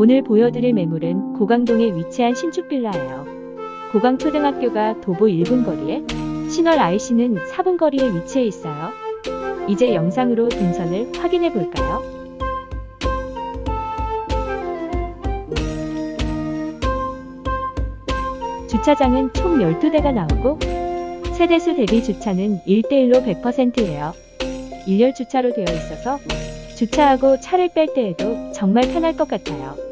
오늘 보여드릴 매물은 고강동에 위치한 신축 빌라예요. 고강초등학교가 도보 1분 거리에, 신월 IC는 4분 거리에 위치해 있어요. 이제 영상으로 동선을 확인해 볼까요? 주차장은 총 12대가 나오고, 세대수 대비 주차는 1대1로 100%예요. 일렬 주차로 되어 있어서 주차하고 차를 뺄 때에도 정말 편할 것 같아요.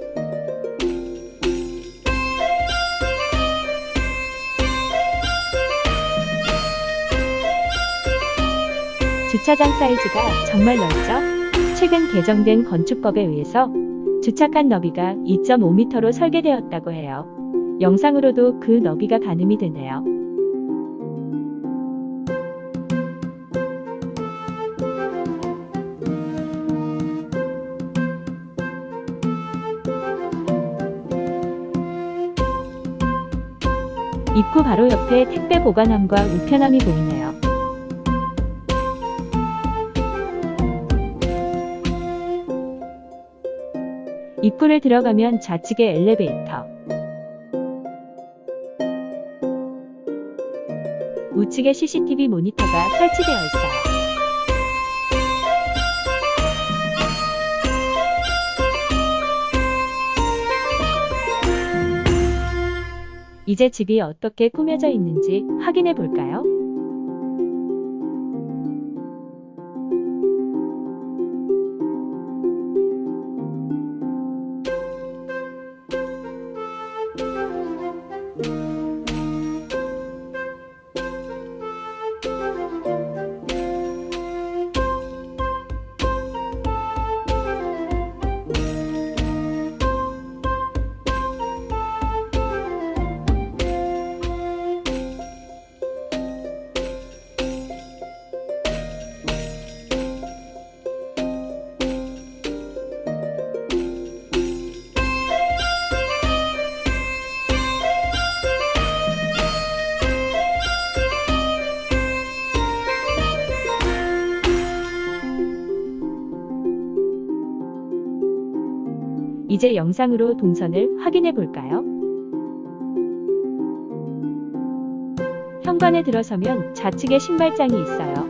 주차장 사이즈가 정말 넓죠? 최근 개정된 건축법에 의해서 주차칸 너비가 2.5m로 설계되었다고 해요. 영상으로도 그 너비가 가늠이 되네요. 입구 바로 옆에 택배 보관함과 우편함이 보이네요. 입구를 들어가면 좌측에 엘리베이터, 우측에 CCTV 모니터가 설치되어 있어요. 이제 집이 어떻게 꾸며져 있는지 확인해 볼까요? 이제 영상으로 동선을 확인해 볼까요? 현관에 들어서면 좌측에 신발장이 있어요.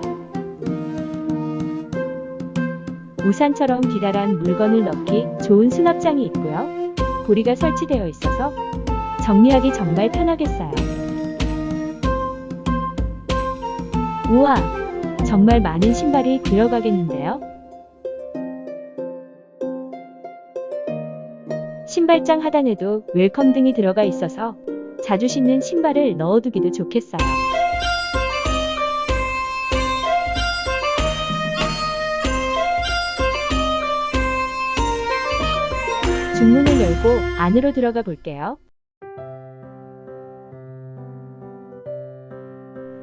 우산처럼 기다란 물건을 넣기 좋은 수납장이 있고요. 보리가 설치되어 있어서 정리하기 정말 편하겠어요. 우와! 정말 많은 신발이 들어가겠는데요? 신발장 하단에도 웰컴 등이 들어가 있어서 자주 신는 신발을 넣어두기도 좋겠어요. 중문을 열고 안으로 들어가 볼게요.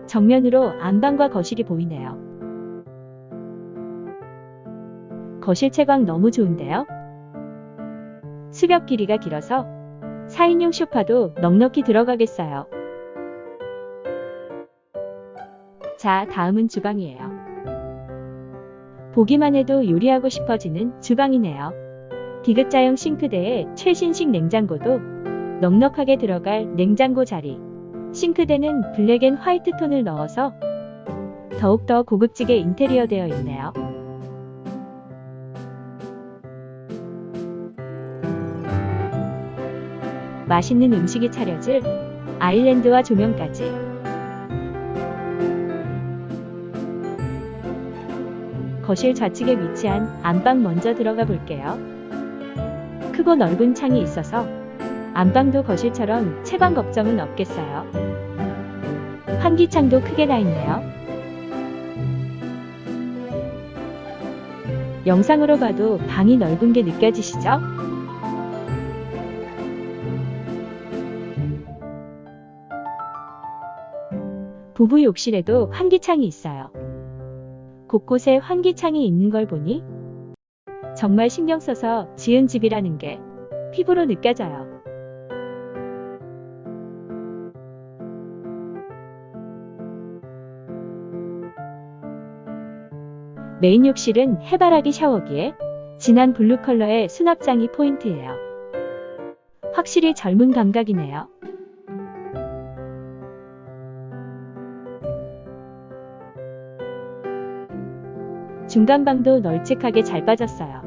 정면으로 안방과 거실이 보이네요. 거실 채광 너무 좋은데요? 수벽 길이가 길어서 4인용 소파도 넉넉히 들어가겠어요. 자, 다음은 주방이에요. 보기만 해도 요리하고 싶어지는 주방이네요. 디귿자형 싱크대에 최신식 냉장고도 넉넉하게 들어갈 냉장고 자리. 싱크대는 블랙 앤 화이트 톤을 넣어서 더욱더 고급지게 인테리어 되어 있네요. 맛있는 음식이 차려질 아일랜드와 조명까지. 거실 좌측에 위치한 안방 먼저 들어가 볼게요. 크고 넓은 창이 있어서 안방도 거실처럼 채광 걱정은 없겠어요. 환기창도 크게 나 있네요. 영상으로 봐도 방이 넓은 게 느껴지시죠? 부부 욕실에도 환기창이 있어요. 곳곳에 환기창이 있는 걸 보니 정말 신경 써서 지은 집이라는 게 피부로 느껴져요. 메인 욕실은 해바라기 샤워기에 진한 블루 컬러의 수납장이 포인트예요. 확실히 젊은 감각이네요. 중간방도 널찍하게 잘 빠졌어요.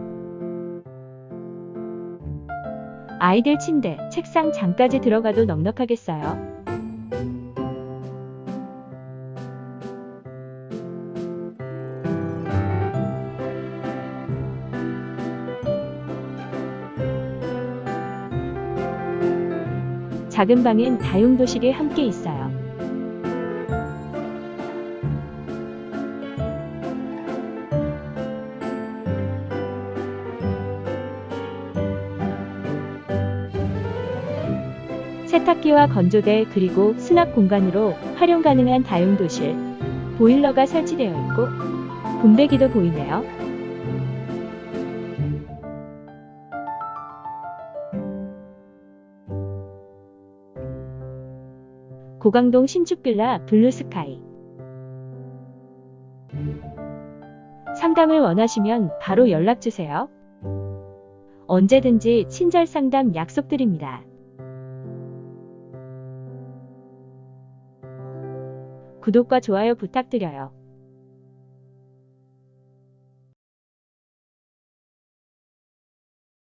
아이들 침대, 책상 장까지 들어가도 넉넉하겠어요. 작은 방엔 다용도실이 함께 있어요. 세탁기와 건조대 그리고 수납 공간으로 활용 가능한 다용 도실, 보일러가 설치되어 있고 분배기도 보이네요. 고강동 신축빌라 블루스카이 상담을 원하시면 바로 연락주세요. 언제든지 친절 상담 약속드립니다. 구독과 좋아요 부탁드려요.